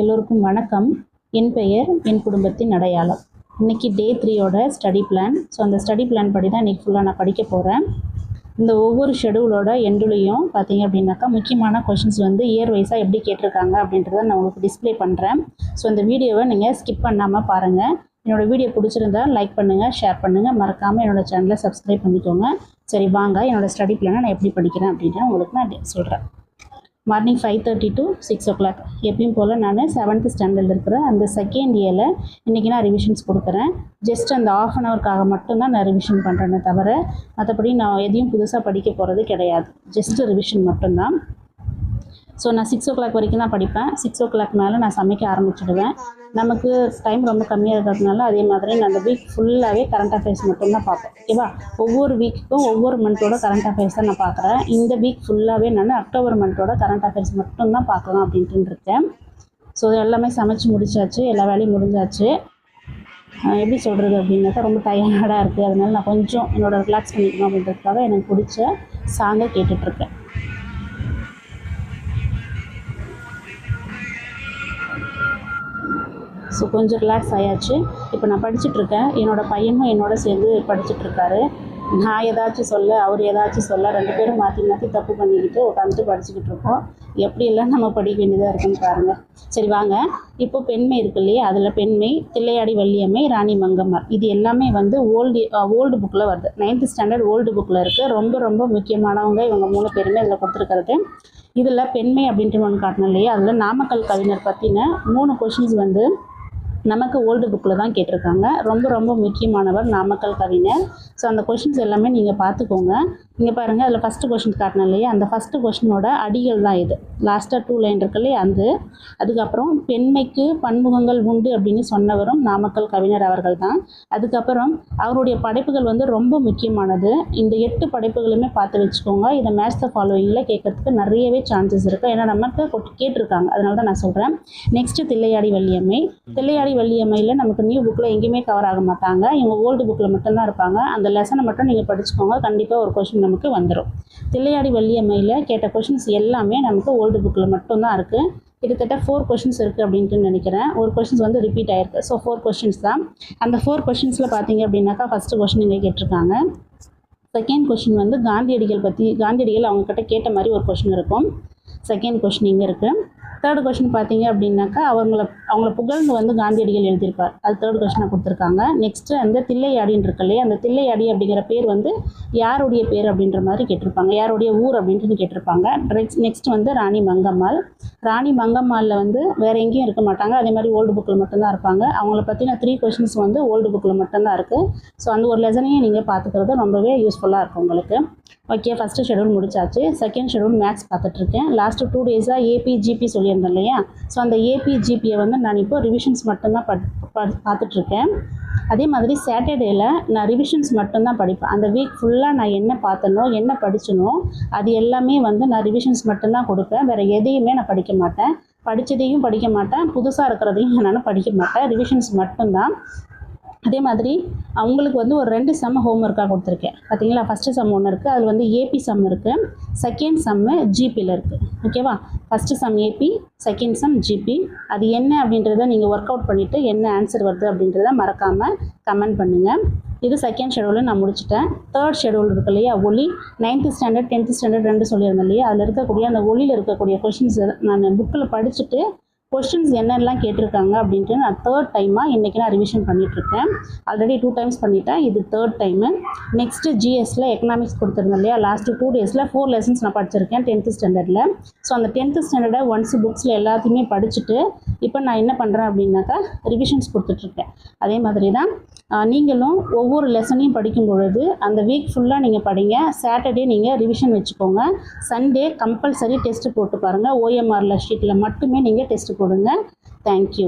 எல்லோருக்கும் வணக்கம். என் பெயர் என் குடும்பத்தின் அடையாளம். இன்னைக்கு டே த்ரீயோட ஸ்டடி பிளான் ஸோ அந்த ஸ்டடி பிளான் படி தான் இன்றைக்கி ஃபுல்லாக நான் படிக்க போகிறேன் இந்த ஒவ்வொரு ஷெடியூலோட எண்டுலையும் பார்த்தீங்க அப்படின்னாக்கா முக்கியமான கொஷின்ஸ் வந்து இயர் வைஸாக எப்படி கேட்டிருக்காங்க அப்படின்றத நான் உங்களுக்கு டிஸ்ப்ளே பண்ணுறேன் ஸோ இந்த வீடியோவை நீங்கள் ஸ்கிப் பண்ணாமல் பாருங்கள் என்னோட வீடியோ பிடிச்சிருந்தா லைக் பண்ணுங்கள் ஷேர் பண்ணுங்கள் மறக்காமல் என்னோடய சேனலை சப்ஸ்கிரைப் பண்ணிக்கோங்க. சரி வாங்க. என்னோடய ஸ்டடி பிளானை நான் எப்படி படிக்கிறேன் அப்படின்ட்டு உங்களுக்கு நான் சொல்கிறேன் morning five thirty to six o'clock எப்பயும் போல் நான் செவன்த்து ஸ்டாண்டர்டில் இருக்கிறேன் அந்த செகண்ட் இயரில் இன்றைக்கி நான் ரிவிஷன்ஸ் கொடுக்குறேன். ஜஸ்ட் அந்த ஆஃப் அன் ஹவருக்காக மட்டும்தான் நான் ரிவிஷன் பண்ணுறேனே தவிர மற்றபடி நான் எதையும் புதுசாக படிக்க போகிறது கிடையாது. ஜஸ்ட்டு ரிவிஷன் மட்டும்தான். ஸோ நான் சிக்ஸ் ஓ கிளாக் வரைக்கும் தான் படிப்பேன். சிக்ஸ் ஓ கிளாக் மேலே நான் சமைக்க ஆரம்பிச்சிடுவேன். நமக்கு டைம் ரொம்ப கம்மியாக இருக்கிறதுனால அதே மாதிரி நான் அந்த வீக் ஃபுல்லாகவே கரண்ட் அஃபேர்ஸ் மட்டும்தான் பார்ப்பேன். ஓகேவா ஒவ்வொரு வீக்குக்கும் ஒவ்வொரு மந்த்தோட கரண்ட் அஃபேர்ஸ் தான் நான் பார்க்குறேன். இந்த வீக் ஃபுல்லாகவே நான் அக்டோபர் மந்த்தோட கரண்ட் அஃபேர்ஸ் மட்டும்தான் பார்க்கலாம் அப்படின்ட்டு இருக்கேன். ஸோ எல்லாமே சமைச்சு முடிச்சாச்சு. எல்லா வேலையும் முடிஞ்சாச்சு. எப்படி சொல்கிறது அப்படின்னாக்கா ரொம்ப டயர்டாக இருக்குது அதனால நான் கொஞ்சம் என்னோடய ரிலாக்ஸ் பண்ணிக்கணும் அப்படின்றதுக்காக எனக்கு பிடிச்ச சாங்கை கேட்டுட்ருக்கேன் ஸோ கொஞ்சம் ரிலாக்ஸ் ஆயாச்சு. இப்போ நான் படிச்சுட்ருக்கேன். என்னோட பையனும் என்னோட சேர்ந்து படிச்சுட்ருக்காரு. நான் ஏதாச்சும் சொல்ல அவர் ஏதாச்சும் சொல்ல ரெண்டு பேரும் மாற்றி மாற்றி தப்பு பண்ணிக்கிட்டு உட்காந்துட்டு படிச்சுக்கிட்டு இருக்கோம் எப்படியெல்லாம் நம்ம படிக்க வேண்டியதாக இருக்குன்னு பாருங்கள் சரி வாங்க. இப்போ பெண்மை இருக்கு இல்லையா? அதில் பெண்மை தில்லையாடி வள்ளியம்மை ராணி மங்கம்மார் இது எல்லாமே வந்து ஓல்டு ஓல்டு புக்கில் வருது. நைன்த் ஸ்டாண்டர்ட் ஓல்டு புக்கில் இருக்குது ரொம்ப ரொம்ப முக்கியமானவங்க இவங்க மூணு பேருமே இதில் கொடுத்துருக்கிறது. இதில் பெண்மை அப்படின்ட்டு ஒன்று காட்டணும் இல்லையா? அதில் நாமக்கல் கவிஞர் பற்றின மூணு கொஷின்ஸ் வந்து நமக்கு ஓல்டு புக்கில் தான் கேட்டிருக்காங்க. ரொம்ப ரொம்ப முக்கியமானவர் நாமக்கல் கவிஞர். ஸோ அந்த கொஷின்ஸ் எல்லாமே நீங்கள் பார்த்துக்கோங்க. இங்கே பாருங்கள் அதில் ஃபஸ்ட்டு கொஷின் காட்டினேன் இல்லையா? அந்த ஃபஸ்ட்டு கொஷினோட அடிகள் தான் இது. லாஸ்ட்டாக டூ லைன் இருக்கு இல்லையா? அந்த. அதுக்கப்புறம் பெண்மைக்கு பன்முகங்கள் உண்டு அப்படின்னு சொன்னவரும் நாமக்கல் கவிஞர் அவர்கள் தான். அதுக்கப்புறம் அவருடைய படைப்புகள் வந்து ரொம்ப முக்கியமானது. இந்த எட்டு படைப்புகளுமே பார்த்து வச்சுக்கோங்க. இதை மேட்ச் த ஃபாலோயிங்கில் கேட்கறதுக்கு நிறையவே சான்சஸ் இருக்குது ஏன்னா நமக்கு கேட்டிருக்காங்க. அதனால தான் நான் சொல்கிறேன் நெக்ஸ்ட்டு தில்லையாடி வள்ளியம்மை. தில்லையாடி வள்ளியம்மையில் நமக்கு நியூ புக்கில் எங்கேயுமே கவர் ஆக மாட்டாங்க. இவங்க ஓல்டு புக்கில் மட்டும்தான் இருப்பாங்க. அந்த லெசனை மட்டும் நீங்கள் படிச்சுக்கோங்க. கண்டிப்பாக ஒரு கொஷின் நமக்கு வந்துடும் தில்லையாடி வள்ளியம்மையில் கேட்ட கொஷின்ஸ் எல்லாமே நமக்கு ஓல்டு புக்கில் மட்டும்தான் இருக்குது கிட்டத்தட்ட ஃபோர் கொஷின்ஸ் இருக்குது அப்படின்ட்டு நினைக்கிறேன். ஒரு கொஷின்ஸ் வந்து ரிப்பீட் ஆயிருக்கு. ஸோ ஃபோர் கொஷின்ஸ் தான். அந்த ஃபோர் கொஷின்ஸில் பார்த்தீங்க அப்படின்னாக்கா ஃபஸ்ட்டு கொஷின் இங்கே கேட்டிருக்காங்க. செகண்ட் கொஷின் வந்து காந்தியடிகள் பற்றி காந்தியடிகள் அவங்கக்கிட்ட கேட்ட மாதிரி ஒரு கொஷின் இருக்கும். செகண்ட் கொஷின் இங்கே இருக்குது தேர்ட் கொஷின் பார்த்தீங்க அப்படின்னாக்கா அவங்கள அவங்கள புகழ்ந்து வந்து காந்தியடிகள் எழுதியிருப்பார். அது தேர்ட் கொஷினாக கொடுத்துருக்காங்க. நெக்ஸ்ட்டு அந்த தில்லையாடின்னு இருக்கு இல்லையா? அந்த தில்லையாடி அப்படிங்கிற பேர் வந்து யாருடைய பேர் அப்படின்ற மாதிரி கேட்டிருப்பாங்க. யாருடைய ஊர் அப்படின்ட்டு கேட்டிருப்பாங்க. நெக்ஸ்ட் வந்து ராணி மங்கம்மாள். ராணி மங்கம்மாளில் வந்து வேறு எங்கேயும் இருக்க மாட்டாங்க. அதே மாதிரி ஓல்டு புக்கில் மட்டும்தான் இருப்பாங்க. அவங்கள பற்றின த்ரீ கொஷின்ஸ் வந்து ஓல்டு புக்கில் மட்டும்தான் இருக்குது ஸோ அந்த ஒரு லெசனையும் நீங்கள் பார்த்துக்கிறது ரொம்பவே யூஸ்ஃபுல்லாக இருக்கும் உங்களுக்கு. ஓகே ஃபஸ்ட்டு ஷெடியூல் முடிச்சாச்சு. செகண்ட் ஷெடியூல் மேக்ஸ் பார்த்துட்ருக்கேன். லாஸ்ட்டு டூ டேஸாக ஏபிஜிபி சொல்லியிருந்தேன் இல்லையா? ஸோ அந்த ஏபிஜிபியை வந்து நான் இப்போ ரிவிஷன்ஸ் மட்டும்தான் பட் பார்த்துட்ருக்கேன். அதே மாதிரி சாட்டர்டேயில் நான் ரிவிஷன்ஸ் மட்டும்தான் படிப்பேன். அந்த வீக் ஃபுல்லாக நான் என்ன பார்த்தனோ என்ன படிச்சனோ அது எல்லாமே வந்து நான் ரிவிஷன்ஸ் மட்டும்தான் கொடுப்பேன். வேறு எதையுமே நான் படிக்க மாட்டேன். படித்ததையும் படிக்க மாட்டேன். புதுசாக இருக்கிறதையும் நான் படிக்க மாட்டேன். ரிவிஷன்ஸ் மட்டும்தான். அதே மாதிரி அவங்களுக்கு வந்து ஒரு ரெண்டு சம் ஹோம் ஒர்க்காக கொடுத்துருக்கேன். பார்த்தீங்களா ஃபஸ்ட்டு சம் ஒன்று இருக்குது அதில் வந்து ஏபி சம் இருக்குது செகண்ட் சம்மு ஜிபியில் இருக்குது ஓகேவா first sum AP second sum GP அது என்ன அப்படின்றத நீங்கள் ஒர்க் அவுட் பண்ணிவிட்டு என்ன ஆன்சர் வருது அப்படின்றத மறக்காமல் கமெண்ட் பண்ணுங்கள் இது செகண்ட் ஷெடியூலில் நான் முடிச்சிட்டேன். தேர்ட் ஷெடியூல் இருக்கு இல்லையா? ஒலி. நைன்த்து ஸ்டாண்டர்ட் டென்த்து ஸ்டாண்டர்ட் ரெண்டு சொல்லியிருந்தேன் இல்லையா? அதில் இருக்கக்கூடிய அந்த ஒலியில் இருக்கக்கூடிய கொஷின்ஸ் நான் புக்கில் படிச்சுட்டு கொஷின்ஸ் என்னெல்லாம் கேட்டிருக்காங்க அப்படின்ட்டு நான் தேர்ட் டைமாக இன்றைக்கி நான் ரிவிஷன் பண்ணிகிட்ருக்கேன் ஆல்ரெடி டூ டைம்ஸ் பண்ணிட்டேன். இது தேர்ட் டைமு நெக்ஸ்ட்டு ஜிஎஸில் எக்கனாமிக்ஸ் கொடுத்துருந்தேன் இல்லையா? லாஸ்ட்டு டூ டேஸில் ஃபோர் லெசன்ஸ் நான் படிச்சிருக்கேன் டென்த்து ஸ்டாண்டர்டில் ஸோ அந்த டென்த்து ஸ்டாண்டர்டை ஒன்ஸ் புக்ஸில் எல்லாத்தையுமே படிச்சுட்டு இப்போ நான் என்ன பண்ணுறேன் அப்படின்னாக்கா ரிவிஷன்ஸ் கொடுத்துட்ருக்கேன். அதே மாதிரி தான் நீங்களும் ஒவ்வொரு லெசனையும் படிக்கும் பொழுது அந்த வீக் ஃபுல்லாக நீங்கள் படிங்க. சாட்டர்டே நீங்கள் ரிவிஷன் வச்சுக்கோங்க. சண்டே கம்பல்சரி டெஸ்ட்டு போட்டு பாருங்கள் ஓஎம்ஆரில் ஷீட்டில் மட்டுமே நீங்கள் டெஸ்ட்டு போடுங்க. தேங்க்யூ